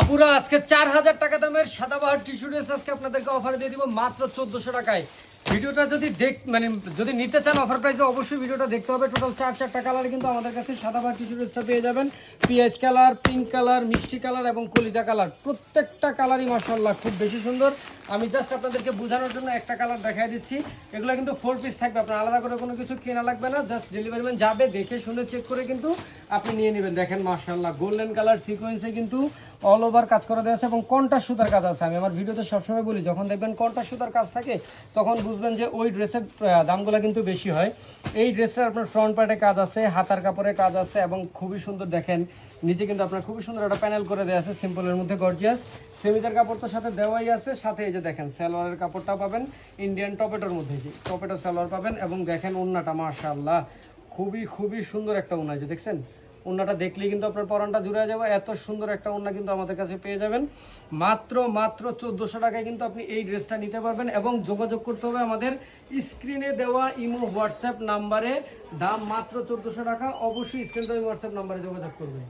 আপুরা, আজকে চার হাজার টাকা দামের সাদাবাহার টিস্যু ড্রেস আজকে আপনাদেরকে অফার দিয়ে দিব মাত্র চোদ্দশো টাকায়। ভিডিওটা যদি দেখ মানে যদি নিতে চান অফার প্রাইসে অবশ্যই ভিডিওটা দেখতে হবে। টোটাল চার চারটা কালার কিন্তু আমাদের কাছে সাদাবাহার টিস্যু ড্রেসটা পেয়ে যাবেন। পিএইচ কালার পিঙ্ক কালার মিষ্টি কালার এবং কলিজা কালার প্রত্যেকটা কালারই মার্শাল্লাহ খুব বেশি সুন্দর। আমি জাস্ট আপনাদেরকে বোঝানোর জন্য একটা কালার দেখাই দিচ্ছি। এগুলো কিন্তু ফোর পিস থাকবে। আপনার আলাদা করে কোনো কিছু কেনা লাগবে না। জাস্ট ডেলিভারি ম্যান যাবে, দেখে শুনে চেক করে কিন্তু আপনি নিয়ে নেবেন। দেখেন মার্শাল্লাহ গোল্ডেন কালার সিকোয়েন্সে কিন্তু অল ওভার কাজ করা দেওয়া আছে এবং কন্টার সুতার কাজ আছে। আমি আমার ভিডিওতে সবসময় বলি, যখন দেখবেন কন্টার সুতার কাজ থাকে, তখন বুঝবেন যে ওই ড্রেসের দামগুলো কিন্তু বেশি হয়। এই ড্রেসটার আপনার ফ্রন্ট পার্টে কাজ আছে, হাতার কাপড়ে কাজ আছে এবং খুবই সুন্দর দেখেন, নিচে কিন্তু আপনার খুবই সুন্দর একটা প্যানেল করে দেওয়া আছে সিম্পলের মধ্যে গর্জিয়াস সেমিজার কাপড় তো সাথে দেওয়াই আছে, সাথে এই যে দেখেন, সালোয়ারের কাপড়টা পাবেন ইন্ডিয়ান টপেটোর মধ্যে যে টপেটো সালোয়ার পাবেন এবং দেখেন ওন্নাটা মাশাআল্লাহ, খুবই খুবই সুন্দর একটা ওন্না যে, দেখছেন? ওন্নাটা দেখলেই কিন্তু আপনার পরানটা জুড়ে যাবে। এত সুন্দর একটা ওনা কিন্তু আমাদের কাছে পেয়ে যাবেন। মাত্র মাত্র চোদ্দোশো টাকায় কিন্তু আপনি এই ড্রেসটা নিতে পারবেন এবং যোগাযোগ করতে হবে আমাদের স্ক্রিনে দেওয়া ইমো হোয়াটসঅ্যাপ নাম্বারে। দাম মাত্র চোদ্দোশো টাকা। অবশ্যই স্ক্রিনে দেওয়া হোয়াটসঅ্যাপ নাম্বারে যোগাযোগ করবেন।